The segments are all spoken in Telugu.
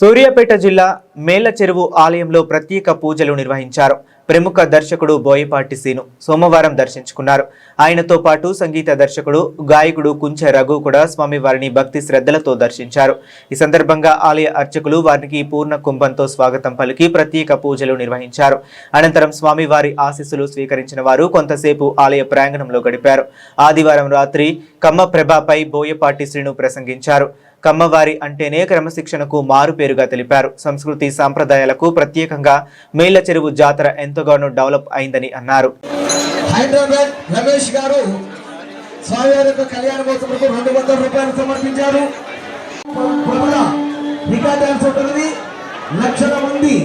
సూర్యాపేట జిల్లా మేళ్ళ చెరువు ఆలయంలో ప్రత్యేక పూజలు నిర్వహించారు. ప్రముఖ దర్శకుడు బోయపాటి సీను సోమవారం దర్శించుకున్నారు. ఆయనతో పాటు సంగీత దర్శకుడు గాయకుడు కుంచె రఘు కూడా స్వామివారిని భక్తి శ్రద్ధలతో దర్శించారు. ఈ సందర్భంగా ఆలయ అర్చకులు వారికి పూర్ణ కుంభంతో స్వాగతం పలికి ప్రత్యేక పూజలు నిర్వహించారు. అనంతరం స్వామివారి ఆశీస్సులు స్వీకరించిన వారు కొంతసేపు ఆలయ ప్రాంగణంలో గడిపారు. ఆదివారం రాత్రి కమ్మ ప్రభాపై బోయపాటి శ్రీను ప్రసంగించారు. కమ్మవారి అంటేనే క్రమశిక్షణకు మారుపేరుగా తెలిపారు. సంస్కృతి సాంప్రదాయాలకు ప్రత్యేకంగా మేళ్ల చెరువు జాతర ఎంతగానో డెవలప్ అయిందని అన్నారు హైదరాబాద్ రమేష్ గారు స్వామివారి యొక్క కళ్యాణ మహోత్సవంకు రెండు వందల రూపాయలు సమర్పించారు ప్రబల రికా డాన్స్ ఉంటుంది లక్షల మంది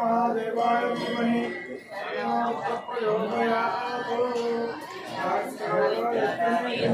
महादेवाय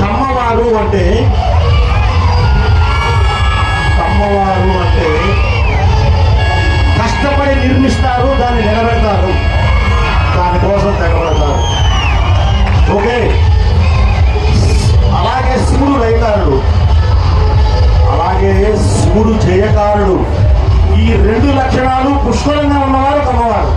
కమ్మవారు అంటే? కమ్మవారు అంటే? కష్టపడి నిర్మిస్తారు దాన్ని నిలబెడతారు. దానికోసం తెగబడతారు. ఓకే? అలాగే శివుడు లయకారుడు అలాగే శివుడు జయకారుడు. ఈ రెండు లక్షణాలు పుష్కలంగా ఉన్నవారు కమ్మవారు